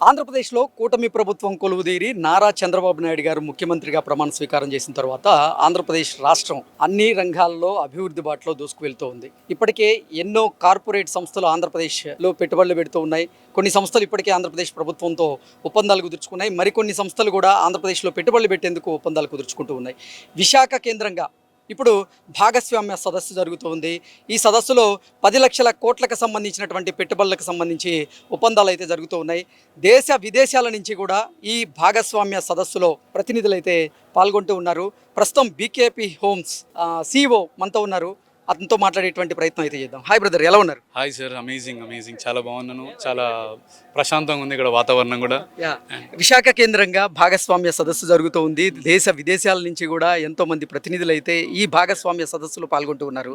ఆంధ్రప్రదేశ్లో కూటమి ప్రభుత్వం కొలువుదీరి నారా చంద్రబాబు నాయుడు గారు ముఖ్యమంత్రిగా ప్రమాణ స్వీకారం చేసిన తర్వాత ఆంధ్రప్రదేశ్ రాష్ట్రం అన్ని రంగాల్లో అభివృద్ధి బాటలో దూసుకువెళ్తూ ఉంది. ఇప్పటికే ఎన్నో కార్పొరేట్ సంస్థలు ఆంధ్రప్రదేశ్లో పెట్టుబడులు పెడుతూ ఉన్నాయి. కొన్ని సంస్థలు ఇప్పటికే ఆంధ్రప్రదేశ్ ప్రభుత్వంతో ఒప్పందాలు కుదుర్చుకున్నాయి. మరికొన్ని సంస్థలు కూడా ఆంధ్రప్రదేశ్లో పెట్టుబడులు పెట్టేందుకు ఒప్పందాలు కుదుర్చుకుంటూ ఉన్నాయి. విశాఖ కేంద్రంగా ఇప్పుడు భాగస్వామ్య సదస్సు జరుగుతుంది. ఈ సదస్సులో పది లక్షల కోట్లకు సంబంధించినటువంటి పెట్టుబడులకు సంబంధించి ఒప్పందాలు అయితే జరుగుతూ ఉన్నాయి. దేశ విదేశాల నుంచి కూడా ఈ భాగస్వామ్య సదస్సులో ప్రతినిధులు అయితే పాల్గొంటూ ఉన్నారు. ప్రస్తుతం బీకేపీ హోమ్స్ సిఇఓ మనతో ఉన్నారు. అతనితో మాట్లాడేటువంటి ప్రయత్నం అయితే చేద్దాం. హాయ్ బ్రదర్ ఎలా ఉన్నారు? హాయ్ సార్ అమేజింగ్ అమేజింగ్ చాలా బాగున్నాను. చాలా ప్రశాంతంగా ఉంది ఇక్కడ వాతావరణం కూడా. విశాఖ కేంద్రంగా భాగస్వామ్య సదస్సు జరుగుతూ ఉంది. దేశ విదేశాల నుంచి కూడా ఎంతో మంది ప్రతినిధులు అయితే ఈ భాగస్వామ్య సదస్సులో పాల్గొంటూ ఉన్నారు.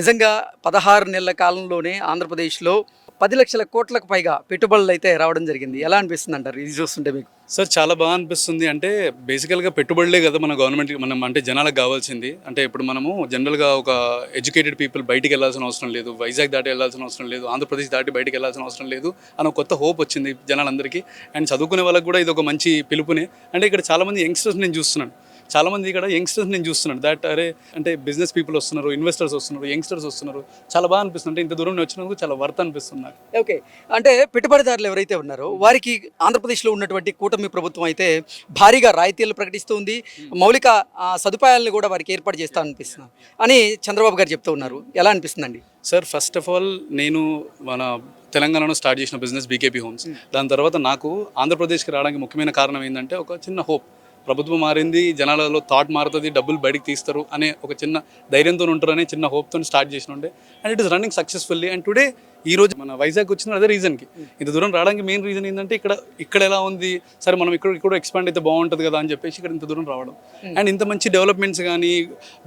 నిజంగా పదహారు నెలల కాలంలోనే ఆంధ్రప్రదేశ్లో పది లక్షల కోట్లకు పైగా పెట్టుబడులు అయితే రావడం జరిగింది. ఎలా అనిపిస్తుంది అంటారు ఇది చూస్తుంటే మీకు? సార్ చాలా బాగా అనిపిస్తుంది. అంటే బేసికల్గా పెట్టుబడులే కదా మన గవర్నమెంట్కి మనం అంటే జనాలకు కావాల్సింది. అంటే ఇప్పుడు మనము జనరల్గా ఒక ఎడ్యుకేటెడ్ పీపుల్ బయటికి వెళ్ళాల్సిన అవసరం లేదు. వైజాగ్ దాటి వెళ్ళాల్సిన అవసరం లేదు. ఆంధ్రప్రదేశ్ దాటి బయటికి వెళ్ళాల్సిన అవసరం లేదు అని కొత్త హోప్ వచ్చింది జనాలందరికీ. అండ్ చదువుకునే వాళ్ళకి కూడా ఇది ఒక మంచి పిలుపునే. అంటే ఇక్కడ చాలామంది యంగ్స్టర్స్ నేను చూస్తున్నాను. చాలామంది ఇక్కడ యంగ్స్టర్స్ నేను చూస్తున్నాను. దాట్ అరే అంటే బిజినెస్ పీపుల్ వస్తున్నారు ఇన్వెస్టర్స్ వస్తున్నారు యంగ్స్టర్స్ వస్తున్నారు. చాలా బాగా అనిపిస్తుంది. అంటే ఇంత దూరం వచ్చినందుకు చాలా వర్త్ అనిపిస్తుంది నాకు. ఓకే అంటే పెట్టుబడిదారులు ఎవరైతే ఉన్నారో వారికి ఆంధ్రప్రదేశ్లో ఉన్నటువంటి కూటమి ప్రభుత్వం అయితే భారీగా రాయితీలు ప్రకటిస్తుంది. మౌలిక ఆ, సదుపాయాలను కూడా వారికి ఏర్పాటు చేస్తా అనిపిస్తుంది. అని చంద్రబాబు గారు చెప్తూ ఉన్నారు. ఎలా అనిపిస్తుందండి? సార్ ఫస్ట్ ఆఫ్ ఆల్ నేను మన తెలంగాణలో స్టార్ట్ చేసిన బిజినెస్ బీకేపీ హోమ్స్ దాని తర్వాత నాకు ఆంధ్రప్రదేశ్కి రావడానికి ముఖ్యమైన కారణం ఏంటంటే ఒక చిన్న హోప్ ప్రభుత్వం మారింది జనాలలో థాట్ మారుతుంది డబ్బులు బయటికి తీస్తారు అనే ఒక చిన్న ధైర్యంతో ఉంటారనే చిన్న హోప్తో స్టార్ట్ చేసిన ఉండే and it is running successfully and today ఈ రోజు మన వైజాగ్ వచ్చిన అదే రీజన్కి ఇంత దూరం రావడానికి మెయిన్ రీజన్ ఏంటంటే ఇక్కడ ఇక్కడ ఎలా ఉంది? సరే మనం ఇక్కడ ఇక్కడ ఎక్స్పాండ్ అయితే బాగుంటుంది కదా అని చెప్పేసి ఇక్కడ ఇంత దూరం రావడం. అండ్ ఇంత మంచి డెవలప్మెంట్స్ కానీ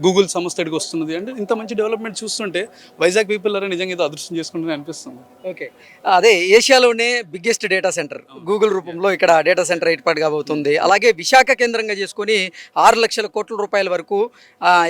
గూగుల్ సంస్థ ఇక్కడికి వస్తున్నది. అంటే ఇంత మంచి డెవలప్మెంట్ చూస్తుంటే వైజాగ్ పీపుల్ అరే నిజంగా ఏదో అదృష్టం చేసుకుంటుంది అనిపిస్తుంది. ఓకే అదే ఏషియాలోనే బిగ్గెస్ట్ డేటా సెంటర్ గూగుల్ రూపంలో ఇక్కడ డేటా సెంటర్ ఏర్పాటు కాబోతుంది. అలాగే విశాఖ కేంద్రంగా చేసుకొని ఆరు లక్షల కోట్ల రూపాయల వరకు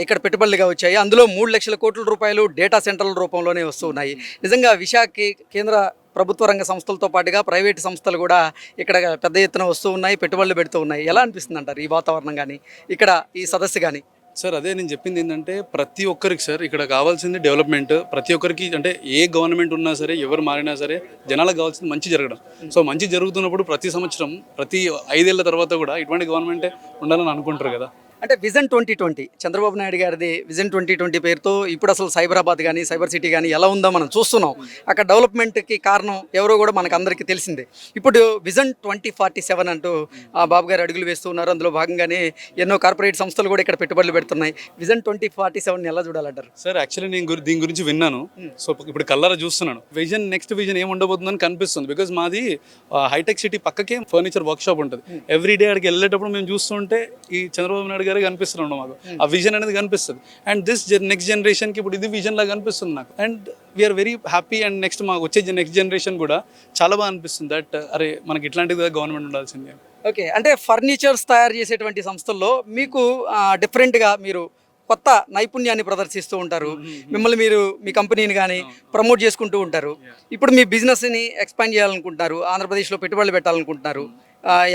ఇక్కడ పెట్టుబడులుగా వచ్చాయి. అందులో మూడు లక్షల కోట్ల రూపాయలు డేటా సెంటర్ల రూపంలోనే వస్తున్నాయి నిజంగా విశాఖకి కేంద్ర ప్రభుత్వ రంగ సంస్థలతో పాటుగా ప్రైవేట్ సంస్థలు కూడా ఇక్కడ పెద్ద ఎత్తున వస్తూ ఉన్నాయి పెట్టుబడులు పెడుతూ ఉన్నాయి. ఎలా అనిపిస్తుంది అంటారు ఈ వాతావరణం కానీ ఇక్కడ ఈ సదస్సు కానీ సార్ అదే నేను చెప్పింది ఏంటంటే ప్రతి ఒక్కరికి సార్ ఇక్కడ కావాల్సింది డెవలప్మెంట్. ప్రతి ఒక్కరికి అంటే ఏ గవర్నమెంట్ ఉన్నా సరే ఎవరు మారినా సరే జనాలకు కావాల్సింది మంచి జరగడం. సో మంచి జరుగుతున్నప్పుడు ప్రతి సంవత్సరం ప్రతి ఐదేళ్ళ తర్వాత కూడా ఇటువంటి గవర్నమెంటే ఉండాలని అనుకుంటారు కదా. అంటే vision twenty twenty. Chandrababu Naidu గారిది విజన్ ట్వంటీ ట్వంటీ పేరుతో ఇప్పుడు అసలు సైబరాబాద్ కానీ సైబర్ సిటీ కానీ ఎలా ఉందో మనం చూస్తున్నాం. అక్కడ డెవలప్మెంట్కి కారణం ఎవరో కూడా మనకు అందరికీ తెలిసిందే. ఇప్పుడు విజన్ ట్వంటీ ఫార్టీ సెవెన్ అంటూ ఆ బాబు గారు అడుగులు వేస్తూ ఉన్నారు. అందులో భాగంగానే ఎన్నో కార్పొరేట్ సంస్థలు కూడా ఇక్కడ పెట్టుబడులు పెడుతున్నాయి. విజన్ ట్వంటీ ఫార్టీ సెవెన్ ఎలా చూడాలంటారు? సార్ యాక్చువల్లీ నేను గురి- దీని గురించి విన్నాను. సో ఇప్పుడు కల్లర చూస్తున్నాను. విజన్ నెక్స్ట్ విజన్ ఏం ఉండబోతుందని కనిపిస్తుంది. బికాజ్ మాది హైటెక్ సిటీ పక్కకే ఫర్నిచర్ వర్క్ షాప్ ఉంటుంది. ఎవ్రీ డే అక్కడికి వెళ్ళేటప్పుడు మేము చూస్తుంటే ఈ చంద్రబాబు నాయుడు గారే కనిపిస్తున్నాడు మాకు. ఆ విజన్ అనేది కనిపిస్తుంది. అండ్ దిస్ నెక్స్ట్ జనరేషన్కి ఇప్పుడు ఇది విజన్ లాగా కనిపిస్తుంది నాకు. And we are very happy and next మాకు వచ్చే నెక్స్ట్ జనరేషన్ కూడా చాలా బాగా అనిపిస్తుంది దట్ అరే మనకి ఇట్లాంటిది గవర్నమెంట్ ఉండాల్సిందే ఓకే అంటే ఫర్నిచర్స్ తయారు చేసేటువంటి సంస్థల్లో మీకు డిఫరెంట్గా మీరు కొత్త నైపుణ్యాన్ని ప్రదర్శిస్తూ ఉంటారు. మిమ్మల్ని మీరు మీ కంపెనీని కానీ ప్రమోట్ చేసుకుంటూ ఉంటారు. ఇప్పుడు మీ బిజినెస్ని ఎక్స్పాండ్ చేయాలనుకుంటున్నారు. ఆంధ్రప్రదేశ్లో పెట్టుబడులు పెట్టాలనుకుంటున్నారు.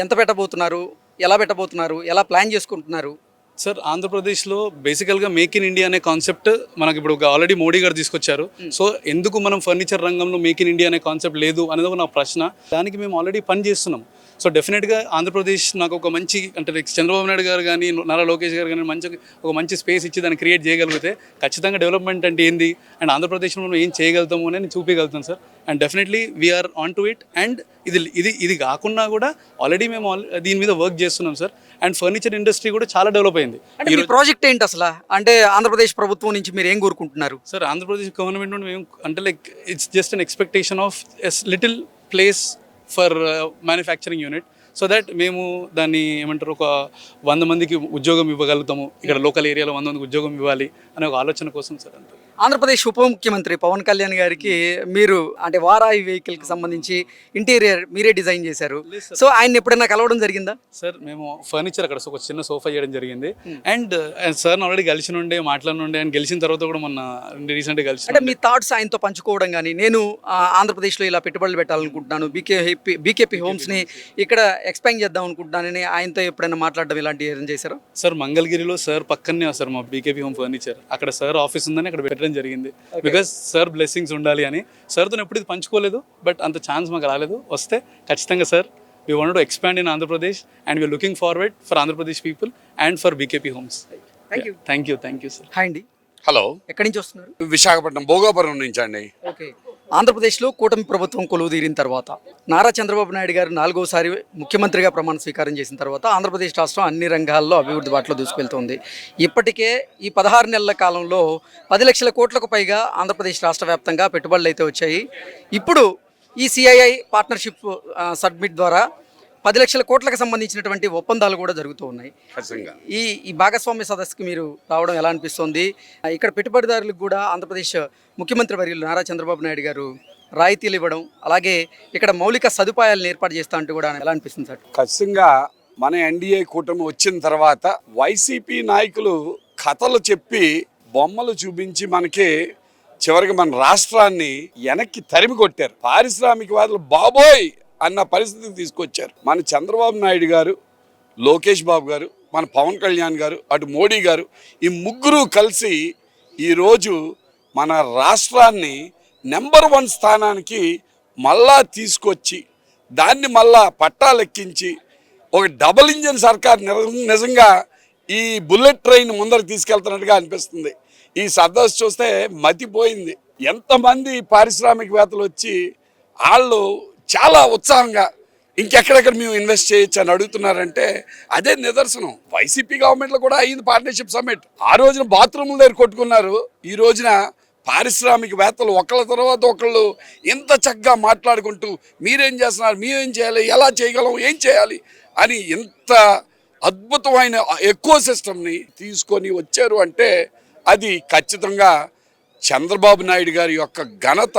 ఎంత పెట్టబోతున్నారు? ఎలా పెట్టబోతున్నారు? ఎలా ప్లాన్ చేసుకుంటున్నారు? సార్ ఆంధ్రప్రదేశ్లో బేసికల్గా మేక్ ఇన్ ఇండియా అనే కాన్సెప్ట్ మనకి ఇప్పుడు ఆల్రెడీ మోడీ గారు తీసుకొచ్చారు. సో ఎందుకు మనం ఫర్నిచర్ రంగంలో మేక్ ఇన్ ఇండియా అనే కాన్సెప్ట్ లేదు అనేది ఒక నా ప్రశ్న. దానికి మేము ఆల్రెడీ పని చేస్తున్నాం. సో డెఫినెట్గా ఆంధ్రప్రదేశ్ నాకు ఒక మంచి అంటే లైక్ చంద్రబాబు నాయుడు గారు కానీ నారా లోకేష్ గారు కానీ మంచి ఒక మంచి స్పేస్ ఇచ్చి దాన్ని క్రియేట్ చేయగలిగితే ఖచ్చితంగా డెవలప్మెంట్ అంటే ఏంది? అండ్ ఆంధ్రప్రదేశ్లో మనం ఏం చేయగలుగుతాము అని నేను చూపించగలుగుతాను sir and definitely we are on to it and ఇది ఇది ఇది కాకుండా కూడా ఆల్రెడీ మేము దీని మీద వర్క్ చేస్తున్నాం సార్ అండ్ ఫర్నిచర్ ఇండస్ట్రీ కూడా చాలా డెవలప్ అయింది. మీ ప్రాజెక్ట్ ఏంటి అసలు? అంటే ఆంధ్రప్రదేశ్ ప్రభుత్వం నుంచి మీరు ఏం కోరుకుంటున్నారు? సార్ ఆంధ్రప్రదేశ్ గవర్నమెంట్ నుండి మేము అంటే like it's just an expectation of as little place for manufacturing unit. So that మేము దాన్ని ఏమంటారు ఒక వంద మందికి ఉద్యోగం ఇవ్వగలుగుతాము. ఇక్కడ లోకల్ ఏరియాలో వంద మందికి ఉద్యోగం ఇవ్వాలి అనే ఒక ఆలోచన కోసం సార్ అంతే. ఆంధ్రప్రదేశ్ ఉప ముఖ్యమంత్రి పవన్ కళ్యాణ్ గారికి మీరు అంటే వారాయి వెహికల్కి సంబంధించి ఇంటీరియర్ మీరే డిజైన్ చేశారు. సో ఆయన ఎప్పుడైనా కలవడం జరిగిందా? సార్ మేము ఫర్నిచర్ అక్కడ ఒక చిన్న సోఫా చేయడం జరిగింది. అండ్ సార్ ఆల్రెడీ కలిసి ఉండే మాట్లాడినుండే అండ్ గెలిచిన తర్వాత కూడా మొన్న రీసెంట్గా కలిసి అంటే మీ థాట్స్ ఆయనతో పంచుకోవడం కానీ నేను ఆంధ్రప్రదేశ్లో ఇలా పెట్టుబడులు పెట్టాలనుకుంటున్నాను బీకే బీకేపీ హోమ్స్ని ఇక్కడ ఎక్స్పాండ్ చేద్దాం అనుకుంటున్నానని ఆయనతో ఎప్పుడైనా మాట్లాడడం ఇలాంటివి ఏం చేశారు? సార్ మంగళగిరిలో సార్ పక్కనే సార్ మా బీకేపీ హోమ్ ఫర్నిచర్. అక్కడ సార్ ఆఫీస్ ఉందని అక్కడ పెట్టడం జరిగింది. బికాస్ సార్ బ్లెస్సింగ్స్ ఉండాలి అని. సార్తో ఎప్పుడు ఇది పంచుకోలేదు బట్ అంత ఛాన్స్ మాకు రాలేదు. వస్తే ఖచ్చితంగా sir we want to expand in Andhra Pradesh and we are looking forward for Andhra Pradesh people and for BKP homes thank you thank you thank you sir hi అండి. Hello ఎక్కడి నుంచి వస్తున్నారు? విశాఖపట్నం భోగాపురం నుంచి అండి ఓకే ఆంధ్రప్రదేశ్లో కూటమి ప్రభుత్వం కొలువు తీరిన తర్వాత నారా చంద్రబాబు నాయుడు గారు నాలుగోసారి ముఖ్యమంత్రిగా ప్రమాణ స్వీకారం చేసిన తర్వాత ఆంధ్రప్రదేశ్ రాష్ట్రం అన్ని రంగాల్లో అభివృద్ధి బాటలో దూసుకెళ్తోంది. ఇప్పటికే ఈ పదహారు నెలల కాలంలో పది లక్షల కోట్లకు పైగా ఆంధ్రప్రదేశ్ రాష్ట్ర వ్యాప్తంగా పెట్టుబడులు అయితే వచ్చాయి. ఇప్పుడు ఈ సిఐఐ పార్ట్నర్షిప్ సబ్మిట్ ద్వారా పది లక్షల కోట్లకు సంబంధించినటువంటి ఒప్పందాలు కూడా జరుగుతూ ఉన్నాయి. ఖచ్చితంగా. ఈ ఈ భాగస్వామ్య సదస్సుకి మీరు రావడం ఎలా అనిపిస్తుంది? ఇక్కడ పెట్టుబడిదారులకు కూడా ఆంధ్రప్రదేశ్ ముఖ్యమంత్రి వర్యులు నారా చంద్రబాబు నాయుడు గారు రాయితీలు ఇవ్వడం అలాగే ఇక్కడ మౌలిక సదుపాయాలను ఏర్పాటు చేస్తా అంటూ కూడా ఎలా అనిపిస్తుంది సార్? ఖచ్చితంగా మన ఎన్డీఏ కూటమి వచ్చిన తర్వాత వైసీపీ నాయకులు కథలు చెప్పి బొమ్మలు చూపించి మనకి చివరికి మన రాష్ట్రాన్ని వెనక్కి తరిమి కొట్టారు. పారిశ్రామికవాదులు బాబోయ్! అన్న పరిస్థితికి తీసుకొచ్చారు. మన చంద్రబాబు నాయుడు గారు లోకేష్ బాబు గారు మన పవన్ కళ్యాణ్ గారు అటు మోడీ గారు ఈ ముగ్గురు కలిసి ఈరోజు మన రాష్ట్రాన్ని నెంబర్ వన్ స్థానానికి మళ్ళా తీసుకొచ్చి దాన్ని మళ్ళా పట్టాలెక్కించి ఒక డబుల్ ఇంజన్ సర్కార్ నిజంగా ఈ బుల్లెట్ ట్రైన్ ముందర తీసుకెళ్తున్నట్టుగా అనిపిస్తుంది. ఈ సదస్సు చూస్తే మతిపోయింది. ఎంతమంది పారిశ్రామికవేత్తలు వచ్చి వాళ్ళు చాలా ఉత్సాహంగా ఇంకెక్కడెక్కడ మేము ఇన్వెస్ట్ చేయొచ్చు అని అడుగుతున్నారంటే అదే నిదర్శనం. వైసీపీ గవర్నమెంట్లో కూడా అయింది పార్ట్నర్షిప్ సమ్మిట్ ఆ రోజున బాత్రూముల దగ్గర కొట్టుకున్నారు. ఈ రోజున పారిశ్రామికవేత్తలు ఒకళ్ళ తర్వాత ఒకళ్ళు ఇంత చక్కగా మాట్లాడుకుంటూ మీరేం చేస్తున్నారు మేమేం చేయాలి ఎలా చేయగలం ఏం చేయాలి అని ఇంత అద్భుతమైన ఎక్కువ సిస్టమ్ని తీసుకొని వచ్చారు అంటే అది ఖచ్చితంగా చంద్రబాబు నాయుడు గారి యొక్క ఘనత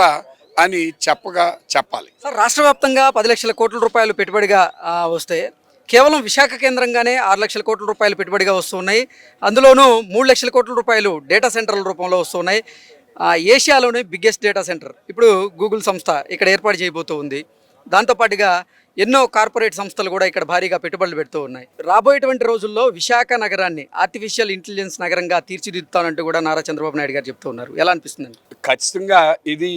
అని చెప్పగా చెప్పాలి. సార్ రాష్ట్ర వ్యాప్తంగా పది లక్షల కోట్ల రూపాయలు పెట్టుబడిగా వస్తే కేవలం విశాఖ కేంద్రంగానే ఆరు లక్షల కోట్ల రూపాయలు పెట్టుబడిగా వస్తున్నాయి అందులోనూ మూడు లక్షల కోట్ల రూపాయలు డేటా సెంటర్ల రూపంలో వస్తున్నాయి ఏషియాలోనే బిగ్గెస్ట్ డేటా సెంటర్ ఇప్పుడు గూగుల్ సంస్థ ఇక్కడ ఏర్పాటు చేయబోతూ ఉంది. దాంతోపాటుగా ఎన్నో కార్పొరేట్ సంస్థలు కూడా ఇక్కడ భారీగా పెట్టుబడులు పెడుతూ ఉన్నాయి. రాబోయేటువంటి రోజుల్లో విశాఖ నగరాన్ని ఆర్టిఫిషియల్ ఇంటెలిజెన్స్ నగరంగా తీర్చిదిద్దుతానంటూ కూడా నారా చంద్రబాబు నాయుడు గారు చెప్తూ ఉన్నారు. ఎలా అనిపిస్తుందండి ఖచ్చితంగా ఇది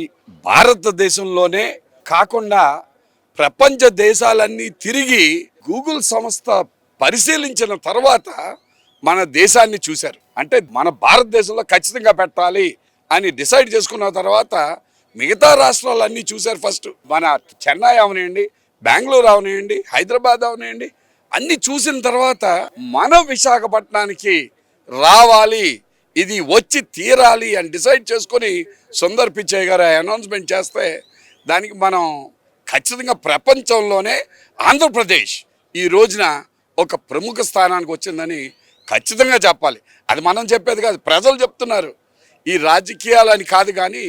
భారతదేశంలోనే కాకుండా ప్రపంచ దేశాలన్నీ తిరిగి గూగుల్ సంస్థ పరిశీలించిన తర్వాత మన దేశాన్ని చూశారు. అంటే మన భారతదేశంలో ఖచ్చితంగా పెట్టాలి అని డిసైడ్ చేసుకున్న తర్వాత మిగతా రాష్ట్రాలన్నీ చూశారు ఫస్ట్. మన చెన్నై అవనండి బెంగళూరు అవనివ్వండి హైదరాబాద్ అవనివ్వండి అన్ని చూసిన తర్వాత మన విశాఖపట్నానికి రావాలి ఇది వచ్చి తీరాలి అని డిసైడ్ చేసుకొని సుందర్ పిచ్చయ్య గారు అనౌన్స్మెంట్ చేస్తే దానికి మనం ఖచ్చితంగా ప్రపంచంలోనే ఆంధ్రప్రదేశ్ ఈ రోజున ఒక ప్రముఖ స్థానానికి వచ్చిందని ఖచ్చితంగా చెప్పాలి. అది మనం చెప్పేది కాదు ప్రజలు చెప్తున్నారు. ఈ రాజకీయాలని కాదు కానీ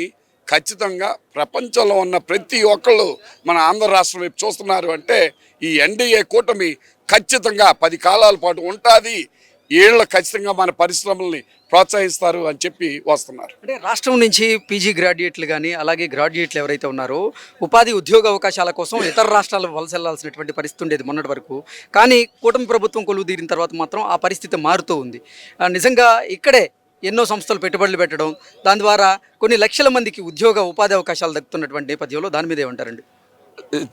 ఖచ్చితంగా ప్రపంచంలో ఉన్న ప్రతి ఒక్కళ్ళు మన ఆంధ్ర రాష్ట్రం వైపు చూస్తున్నారు అంటే ఈ ఎన్డీఏ కూటమి ఖచ్చితంగా పది కాలాల పాటు ఉంటుంది. ఏళ్ళు ఖచ్చితంగా మన పరిశ్రమల్ని ప్రోత్సహిస్తారు అని చెప్పి వస్తున్నారు. అంటే రాష్ట్రం నుంచి పీజీ గ్రాడ్యుయేట్లు కానీ అలాగే గ్రాడ్యుయేట్లు ఎవరైతే ఉన్నారో ఉపాధి ఉద్యోగ అవకాశాల కోసం ఇతర రాష్ట్రాలు వలస వెళ్ళాల్సినటువంటి పరిస్థితి ఉండేది మొన్నటి వరకు. కానీ కూటమి ప్రభుత్వం కొలువు తీరిన తర్వాత మాత్రం ఆ పరిస్థితి మారుతూ ఉంది. నిజంగా ఇక్కడే ఎన్నో సంస్థలు పెట్టుబడులు పెట్టడం దాని ద్వారా కొన్ని లక్షల మందికి ఉద్యోగ ఉపాధి అవకాశాలు దక్కుతున్నటువంటి నేపథ్యంలో దాని మీద ఏమంటారండి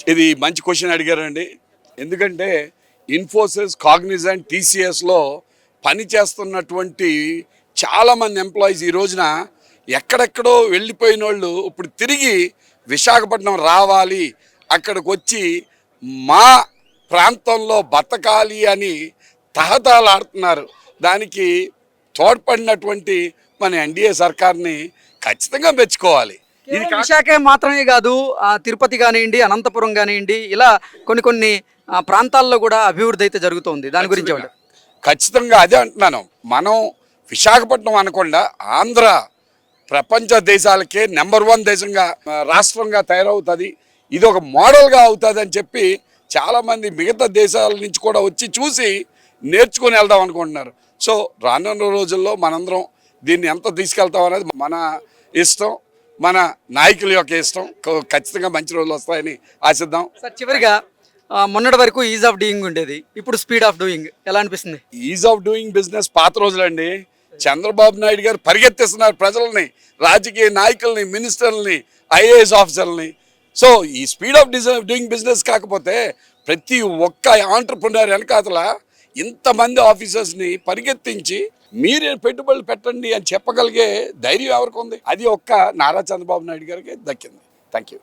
ఇది మంచి క్వశ్చన్ అడిగారండి. ఎందుకంటే ఇన్ఫోసిస్ కాగ్నిజెంట్ టీసీఎస్లో పనిచేస్తున్నటువంటి చాలామంది ఎంప్లాయీస్ ఈ రోజున ఎక్కడెక్కడో వెళ్ళిపోయిన వాళ్ళు ఇప్పుడు తిరిగి విశాఖపట్నం రావాలి అక్కడికి వచ్చి మా ప్రాంతంలో బతకాలి అని తహతాలాడుతున్నారు దానికి తోడ్పడినటువంటి మన ఎన్డీఏ సర్కార్ని ఖచ్చితంగా మెచ్చుకోవాలి. ఇది విశాఖ మాత్రమే కాదు తిరుపతి కానివ్వండి అనంతపురం కానివ్వండి ఇలా కొన్ని కొన్ని ప్రాంతాల్లో కూడా అభివృద్ధి అయితే జరుగుతోంది. దాని గురించి ఖచ్చితంగా. అదే అంటున్నాను. మనం విశాఖపట్నం అనకుండా ఆంధ్ర ప్రపంచ దేశాలకే నెంబర్ వన్ దేశంగా రాష్ట్రంగా తయారవుతుంది. ఇది ఒక మోడల్గా అవుతుంది అని చెప్పి చాలామంది మిగతా దేశాల నుంచి కూడా వచ్చి చూసి నేర్చుకొని వెళ్దాం అనుకుంటున్నారు. సో రానున్న రోజుల్లో మనందరం దీన్ని ఎంత తీసుకెళ్తాం అనేది మన ఇష్టం మన నాయకుల యొక్క ఇష్టం. ఖచ్చితంగా మంచి రోజులు వస్తాయని ఆశిద్దాం. సార్ చివరిగా మొన్నటి వరకు ఈజ్ ఆఫ్ డూయింగ్ ఉండేది. ఇప్పుడు స్పీడ్ ఆఫ్ డూయింగ్ ఎలా అనిపిస్తుంది? ఈజ్ ఆఫ్ డూయింగ్ బిజినెస్ పాత రోజులండి. చంద్రబాబు నాయుడు గారు పరిగెత్తిస్తున్నారు ప్రజల్ని రాజకీయ నాయకుల్ని మినిస్టర్లని ఐఏఎస్ ఆఫీసర్లని. సో ఈ స్పీడ్ ఆఫ్ డిజ డూయింగ్ బిజినెస్ కాకపోతే ప్రతి ఒక్క ఆంటర్ప్రినర్ వెనకాతల ఇంతమంది ఆఫీసర్స్ని పరిగెత్తించి మీరే పెట్టుబడులు పెట్టండి అని చెప్పగలిగే ధైర్యం ఎవరికి ఉంది? అది ఒక్క నారా చంద్రబాబు నాయుడు గారికి దక్కింది. Thank you